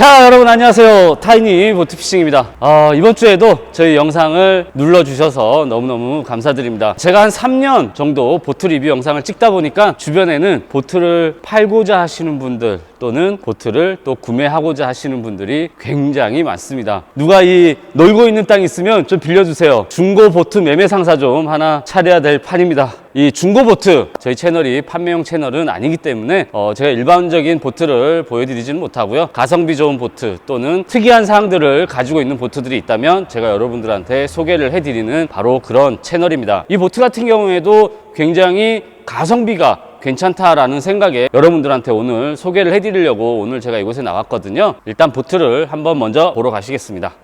자 여러분 안녕하세요. 타이니 보트피싱입니다. 아, 이번 주에도 저희 영상을 눌러주셔서 너무너무 감사드립니다. 제가 한 3년 정도 보트 리뷰 영상을 찍다 보니까 주변에는 보트를 팔고자 하시는 분들 또는 보트를 또 구매하고자 하시는 분들이 굉장히 많습니다. 누가 이 놀고 있는 땅 있으면 좀 빌려주세요. 중고 보트 매매 상사 좀 하나 차려야 될 판입니다. 이 중고 보트 저희 채널이 판매용 채널은 아니기 때문에 어, 제가 일반적인 보트를 보여드리지는 못하고요. 가성비 좋은 보트 또는 특이한 사항들을 가지고 있는 보트들이 있다면 제가 여러분들한테 소개를 해드리는 바로 그런 채널입니다. 이 보트 같은 경우에도 굉장히 가성비가 괜찮다라는 생각에 여러분들한테 오늘 소개를 해드리려고 오늘 제가 이곳에 나왔거든요 일단 보트를 한번 먼저 보러 가시겠습니다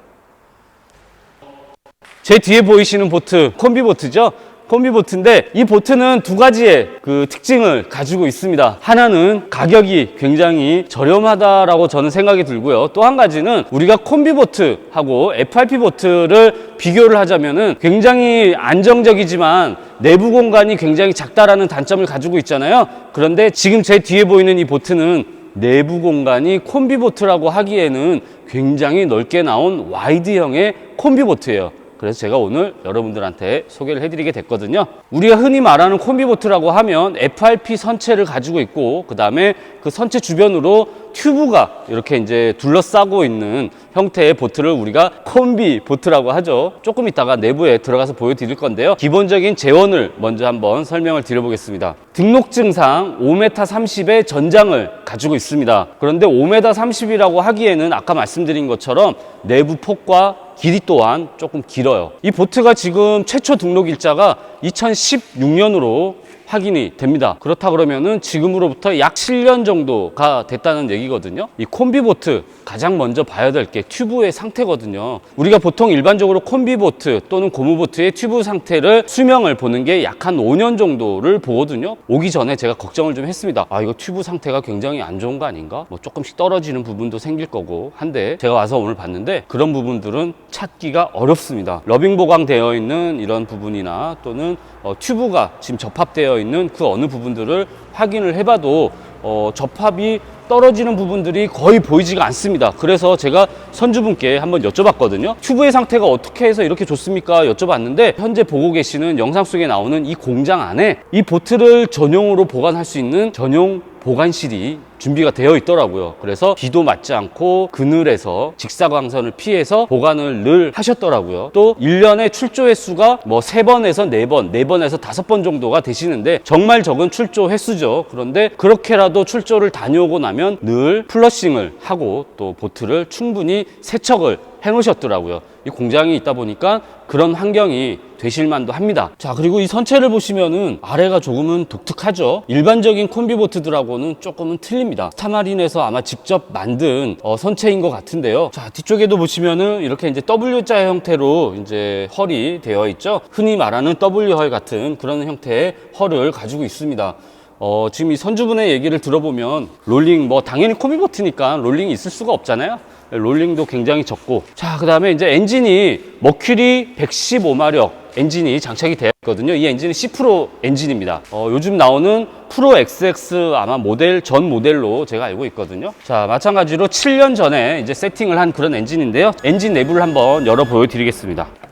제 뒤에 보이시는 보트 콤비 보트죠. 콤비 보트인데 이 보트는 두 가지의 그 특징을 가지고 있습니다. 하나는 가격이 굉장히 저렴하다라고 저는 생각이 들고요. 또 한 가지는 우리가 콤비 보트하고 FRP 보트를 비교를 하자면은 굉장히 안정적이지만 내부 공간이 굉장히 작다라는 단점을 가지고 있잖아요. 그런데 지금 제 뒤에 보이는 이 보트는 내부 공간이 콤비 보트라고 하기에는 굉장히 넓게 나온 와이드형의 콤비 보트예요. 그래서 제가 오늘 여러분들한테 소개를 해드리게 됐거든요. 우리가 흔히 말하는 콤비보트라고 하면 FRP 선체를 가지고 있고, 그 다음에 그 선체 주변으로 튜브가 이렇게 이제 둘러싸고 있는 형태의 보트를 우리가 콤비 보트라고 하죠. 조금 이따가 내부에 들어가서 보여드릴 건데요. 기본적인 재원을 먼저 한번 설명을 드려보겠습니다. 등록증상 5m 30의 전장을 가지고 있습니다. 그런데 5m 30이라고 하기에는 아까 말씀드린 것처럼 내부 폭과 길이 또한 조금 길어요. 이 보트가 지금 최초 등록 일자가 2016년으로 확인이 됩니다. 그렇다 그러면은 지금으로부터 약 7년 정도가 됐다는 얘기거든요. 이 콤비보트 가장 먼저 봐야 될 게 튜브의 상태거든요. 우리가 보통 일반적으로 콤비보트 또는 고무보트의 튜브 상태를 수명을 보는 게 약 한 5년 정도를 보거든요. 오기 전에 제가 걱정을 좀 했습니다. 아, 이거 튜브 상태가 굉장히 안 좋은 거 아닌가? 뭐 조금씩 떨어지는 부분도 생길 거고 한데 제가 와서 오늘 봤는데 그런 부분들은 찾기가 어렵습니다. 러빙 보강되어 있는 이런 부분이나 또는 어, 튜브가 지금 접합되어 있는 그 어느 부분들을 확인을 해봐도 어, 접합이 떨어지는 부분들이 거의 보이지가 않습니다. 그래서 제가 선주분께 한번 여쭤봤거든요. 튜브의 상태가 어떻게 해서 이렇게 좋습니까? 여쭤봤는데 현재 보고 계시는 영상 속에 나오는 이 공장 안에 이 보트를 전용으로 보관할 수 있는 전용 보관실이 준비가 되어 있더라고요. 그래서 비도 맞지 않고 그늘에서 직사광선을 피해서 보관을 늘 하셨더라고요. 또 1년에 출조 횟수가 뭐 3번에서 4번, 4번에서 5번 정도가 되시는데 정말 적은 출조 횟수죠. 그런데 그렇게라도 출조를 다녀오고 나면 늘 플러싱을 하고 또 보트를 충분히 세척을 해 놓으셨더라고요. 이 공장이 있다 보니까 그런 환경이 되실 만도 합니다. 자, 그리고 이 선체를 보시면은 아래가 조금은 독특하죠. 일반적인 콤비보트들하고는 조금은 틀립니다. 스타마린에서 아마 직접 만든 어, 선체인 것 같은데요. 자, 뒤쪽에도 보시면은 이렇게 이제 W자 형태로 이제 헐이 되어 있죠. 흔히 말하는 W헐 같은 그런 형태의 헐을 가지고 있습니다. 어, 지금 이 선주분의 얘기를 들어보면 롤링 뭐 당연히 코미보트니까 롤링이 있을 수가 없잖아요. 롤링도 굉장히 적고 자 그 다음에 이제 엔진이 머큐리 115마력 엔진이 장착이 되어 있거든요. 이 엔진은 C 프로 엔진입니다. 어, 요즘 나오는 프로 XX 아마 모델 전 모델로 제가 알고 있거든요. 자 마찬가지로 7년 전에 이제 세팅을 한 그런 엔진인데요. 엔진 내부를 한번 열어 보여드리겠습니다.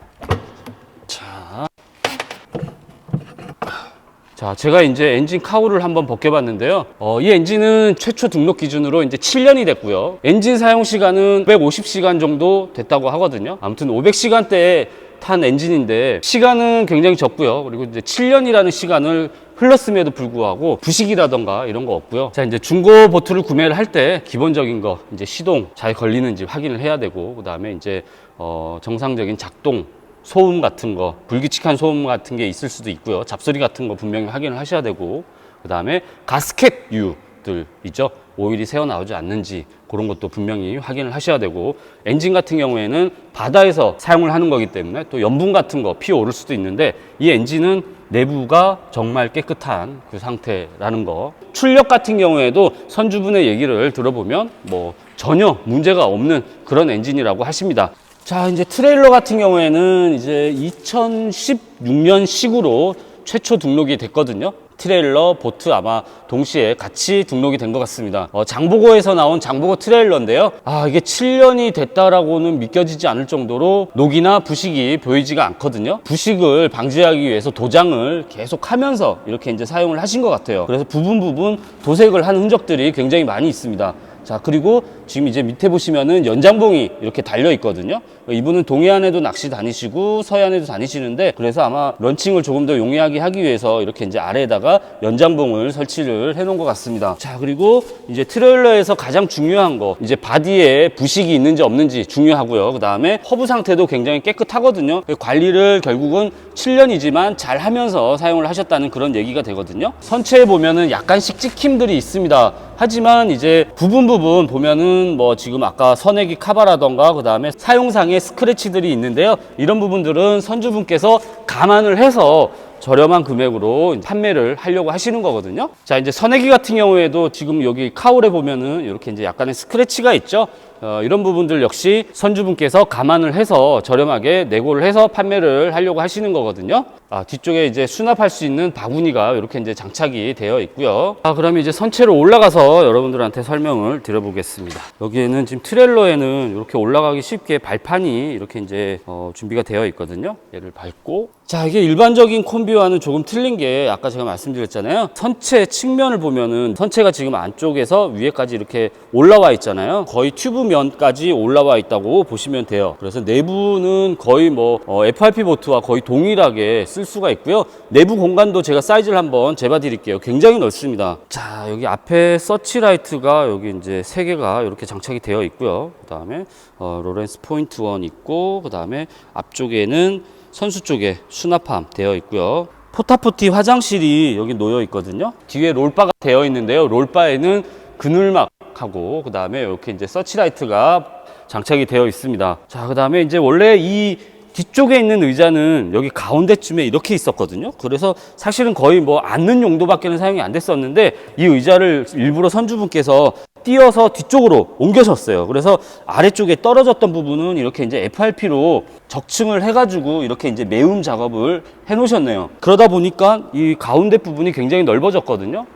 자, 제가 이제 엔진 카우를 한번 벗겨봤는데요. 어, 이 엔진은 최초 등록 기준으로 이제 7년이 됐고요. 엔진 사용 시간은 150시간 정도 됐다고 하거든요. 아무튼 500시간대에 탄 엔진인데 시간은 굉장히 적고요. 그리고 이제 7년이라는 시간을 흘렀음에도 불구하고 부식이라던가 이런 거 없고요. 자, 이제 중고 보트를 구매를 할 때 기본적인 거 이제 시동 잘 걸리는지 확인을 해야 되고 그다음에 이제 어, 정상적인 작동 소음 같은 거, 불규칙한 소음 같은 게 있을 수도 있고요. 잡소리 같은 거 분명히 확인을 하셔야 되고, 그 다음에 가스켓 유들 있죠. 오일이 새어 나오지 않는지 그런 것도 분명히 확인을 하셔야 되고, 엔진 같은 경우에는 바다에서 사용을 하는 거기 때문에 또 염분 같은 거 피어 오를 수도 있는데, 이 엔진은 내부가 정말 깨끗한 그 상태라는 거. 출력 같은 경우에도 선주분의 얘기를 들어보면 뭐 전혀 문제가 없는 그런 엔진이라고 하십니다. 자, 이제 트레일러 같은 경우에는 이제 2016년 식으로 최초 등록이 됐거든요. 트레일러, 보트 아마 동시에 같이 등록이 된 것 같습니다. 어, 장보고에서 나온 장보고 트레일러인데요. 아, 이게 7년이 됐다라고는 믿겨지지 않을 정도로 녹이나 부식이 보이지가 않거든요. 부식을 방지하기 위해서 도장을 계속 하면서 이렇게 이제 사용을 하신 것 같아요. 그래서 부분 부분 도색을 한 흔적들이 굉장히 많이 있습니다. 자, 그리고 지금 이제 밑에 보시면은 연장봉이 이렇게 달려 있거든요. 이분은 동해안에도 낚시 다니시고 서해안에도 다니시는데 그래서 아마 런칭을 조금 더 용이하게 하기 위해서 이렇게 이제 아래에다가 연장봉을 설치를 해 놓은 것 같습니다. 자, 그리고 이제 트레일러에서 가장 중요한 거 이제 바디에 부식이 있는지 없는지 중요하고요. 그 다음에 허브 상태도 굉장히 깨끗하거든요. 관리를 결국은 7년이지만 잘 하면서 사용을 하셨다는 그런 얘기가 되거든요. 선체에 보면은 약간씩 찍힘들이 있습니다. 하지만 이제 부분 부분 보면은 뭐 지금 아까 선액이 카바라던가 그 다음에 사용상의 스크래치들이 있는데요. 이런 부분들은 선주분께서 감안을 해서 저렴한 금액으로 판매를 하려고 하시는 거거든요. 자, 이제 선액이 같은 경우에도 지금 여기 카울에 보면은 이렇게 이제 약간의 스크래치가 있죠. 어, 이런 부분들 역시 선주분께서 감안을 해서 저렴하게 내고를 해서 판매를 하려고 하시는 거거든요. 아, 뒤쪽에 이제 수납할 수 있는 바구니가 이렇게 이제 장착이 되어 있고요. 아, 그러면 이제 선체로 올라가서 여러분들한테 설명을 드려보겠습니다. 여기에는 지금 트레일러에는 이렇게 올라가기 쉽게 발판이 이렇게 이제 어, 준비가 되어 있거든요. 얘를 밟고 자, 이게 일반적인 콤비 와는 조금 틀린 게 아까 제가 말씀드렸잖아요. 선체 측면을 보면은 선체가 지금 안쪽에서 위에까지 이렇게 올라와 있잖아요. 거의 튜브 면까지 올라와 있다고 보시면 돼요. 그래서 내부는 거의 뭐 어, FRP 보트와 거의 동일하게 쓸 수가 있고요. 내부 공간도 제가 사이즈를 한번 재봐 드릴게요. 굉장히 넓습니다. 자, 여기 앞에 서치라이트가 여기 이제 세 개가 이렇게 장착이 되어 있고요. 그다음에 어, 로렌스 포인트 원 있고 그다음에 앞쪽에는 선수 쪽에 수납함 되어 있고요. 포타포티 화장실이 여기 놓여 있거든요. 뒤에 롤바가 되어 있는데요. 롤바에는 그늘막하고 그 다음에 이렇게 이제 서치라이트가 장착이 되어 있습니다. 자, 그 다음에 이제 원래 이 뒤쪽에 있는 의자는 여기 가운데쯤에 이렇게 있었거든요. 그래서 사실은 거의 뭐 앉는 용도밖에는 사용이 안 됐었는데 이 의자를 일부러 선주분께서 띄어서 뒤쪽으로 옮겨셨어요. 그래서 아래쪽에 떨어졌던 부분은 이렇게 이제 FRP로 적층을 해가지고 이렇게 이제 매움 작업을 해 놓으셨네요. 그러다 보니까 이 가운데 부분이 굉장히 넓어졌거든요.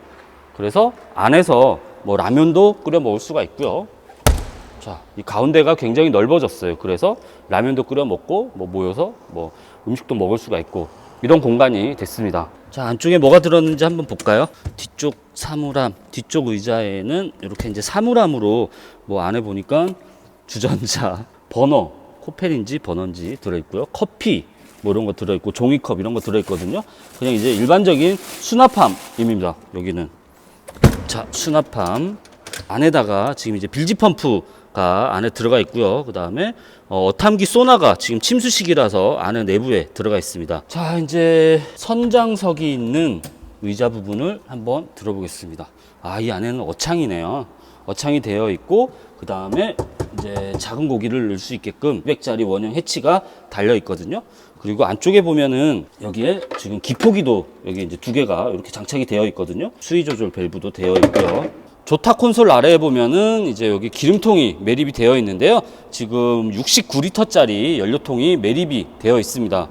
그래서 안에서 뭐 라면도 끓여 먹을 수가 있고요. 자, 이 가운데가 굉장히 넓어졌어요. 그래서 라면도 끓여 먹고 뭐 모여서 뭐 음식도 먹을 수가 있고 이런 공간이 됐습니다. 자, 안쪽에 뭐가 들었는지 한번 볼까요? 뒤쪽 사물함, 뒤쪽 의자에는 이렇게 이제 사물함으로 뭐 안에 보니까 주전자, 버너, 코펠인지 버너인지 들어있고요. 커피, 뭐 이런 거 들어있고 종이컵 이런 거 들어있거든요. 그냥 이제 일반적인 수납함입니다. 여기는. 자, 수납함. 안에다가 지금 이제 빌지 펌프 가 안에 들어가 있고요. 그 다음에 어, 탐기 소나가 지금 침수식이라서 안에 내부에 들어가 있습니다. 자, 이제 선장석이 있는 의자 부분을 한번 들어보겠습니다. 아, 이 안에는 어창이네요. 어창이 되어 있고 그 다음에 이제 작은 고기를 넣을 수 있게끔 200짜리 원형 해치가 달려 있거든요. 그리고 안쪽에 보면은 여기에 지금 기포기도 여기 이제 두 개가 이렇게 장착이 되어 있거든요. 수위 조절 밸브도 되어 있고요. 조타 콘솔 아래에 보면은 이제 여기 기름통이 매립이 되어 있는데요. 지금 69리터짜리 연료통이 매립이 되어 있습니다.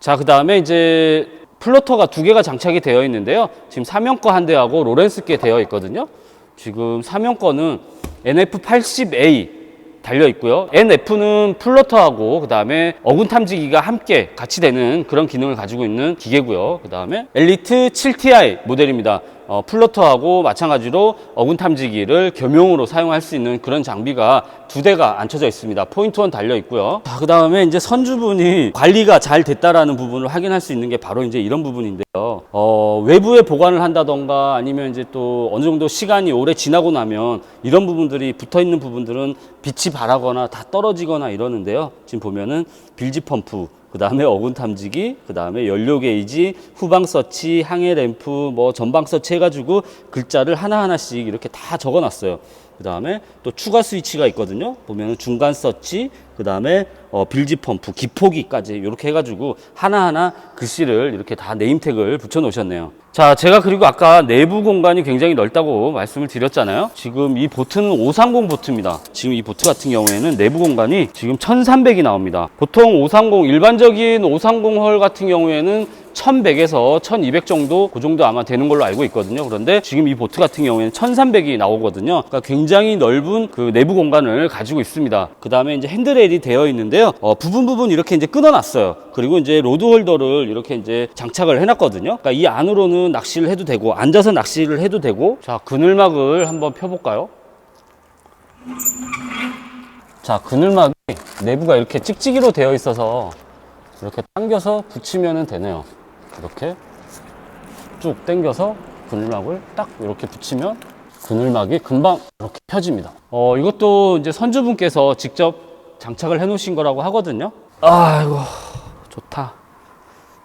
자, 그 다음에 이제 플로터가 두 개가 장착이 되어 있는데요. 지금 사명 거한 대하고 로렌스 게 되어 있거든요. 지금 사명 거는 NF80A 달려 있고요. NF는 플로터하고 그다음에 어군 탐지기가 함께 같이 되는 그런 기능을 가지고 있는 기계고요. 그다음에 엘리트 7TI 모델입니다. 어, 플로터하고 마찬가지로 어군 탐지기를 겸용으로 사용할 수 있는 그런 장비가 두 대가 앉혀져 있습니다. 포인트 원 달려 있고요. 자, 그 다음에 이제 선주분이 관리가 잘 됐다라는 부분을 확인할 수 있는 게 바로 이제 이런 부분인데요. 어, 외부에 보관을 한다던가 아니면 이제 또 어느 정도 시간이 오래 지나고 나면 이런 부분들이 붙어 있는 부분들은 빛이 바라거나 다 떨어지거나 이러는데요. 지금 보면은 빌지 펌프 그 다음에 어군 탐지기, 그 다음에 연료 게이지, 후방 서치, 항해 램프, 뭐 전방 서치 해가지고 글자를 하나하나씩 이렇게 다 적어 놨어요. 그 다음에 또 추가 스위치가 있거든요. 보면은 중간 서치, 그 다음에 어, 빌지 펌프, 기포기까지 이렇게 해가지고 하나하나 글씨를 이렇게 다 네임택을 붙여 놓으셨네요. 자, 제가 그리고 아까 내부 공간이 굉장히 넓다고 말씀을 드렸잖아요. 지금 이 보트는 530 보트입니다. 지금 이 보트 같은 경우에는 내부 공간이 지금 1300이 나옵니다. 보통 530, 일반적인 530 헐 같은 경우에는 1100에서 1200 정도 그 정도 아마 되는 걸로 알고 있거든요. 그런데 지금 이 보트 같은 경우에는 1300이 나오거든요. 그러니까 굉장히 넓은 그 내부 공간을 가지고 있습니다. 그 다음에 이제 핸드레일이 되어 있는데요. 어, 부분 부분 이렇게 이제 끊어놨어요. 그리고 이제 로드 홀더를 이렇게 이제 장착을 해놨거든요. 그러니까 이 안으로는 낚시를 해도 되고 앉아서 낚시를 해도 되고 자 그늘막을 한번 펴볼까요? 자 그늘막이 내부가 이렇게 찍찍이로 되어 있어서 이렇게 당겨서 붙이면 되네요. 이렇게 쭉 당겨서 그늘막을 딱 이렇게 붙이면 그늘막이 금방 이렇게 펴집니다. 어, 이것도 이제 선주분께서 직접 장착을 해 놓으신 거라고 하거든요. 아이고, 좋다.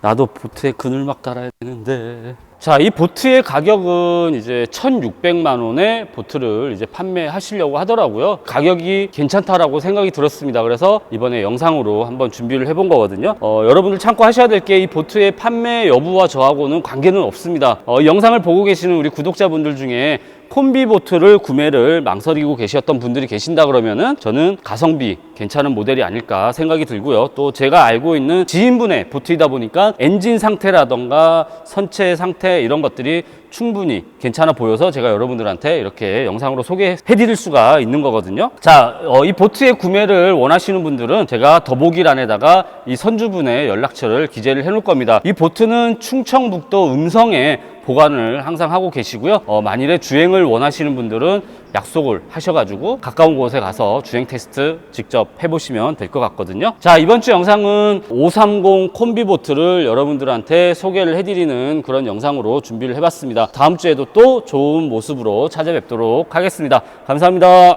나도 보트에 그늘 막 달아야 되는데. 자, 이 보트의 가격은 이제 1,600만 원의 보트를 이제 판매하시려고 하더라고요. 가격이 괜찮다라고 생각이 들었습니다. 그래서 이번에 영상으로 한번 준비를 해본 거거든요. 어, 여러분들 참고하셔야 될 게 이 보트의 판매 여부와 저하고는 관계는 없습니다. 어, 이 영상을 보고 계시는 우리 구독자분들 중에 콤비 보트를 구매를 망설이고 계셨던 분들이 계신다 그러면은 저는 가성비 괜찮은 모델이 아닐까 생각이 들고요. 또 제가 알고 있는 지인분의 보트이다 보니까 엔진 상태라던가 선체 상태 이런 것들이 충분히 괜찮아 보여서 제가 여러분들한테 이렇게 영상으로 소개해 드릴 수가 있는 거거든요. 자, 어, 이 보트의 구매를 원하시는 분들은 제가 더보기란에다가 이 선주분의 연락처를 기재를 해 놓을 겁니다. 이 보트는 충청북도 음성에 보관을 항상 하고 계시고요. 어, 만일에 주행을 원하시는 분들은 약속을 하셔가지고 가까운 곳에 가서 주행 테스트 직접 해보시면 될 것 같거든요. 자, 이번 주 영상은 530 콤비보트를 여러분들한테 소개를 해드리는 그런 영상으로 준비를 해봤습니다. 다음 주에도 또 좋은 모습으로 찾아뵙도록 하겠습니다. 감사합니다.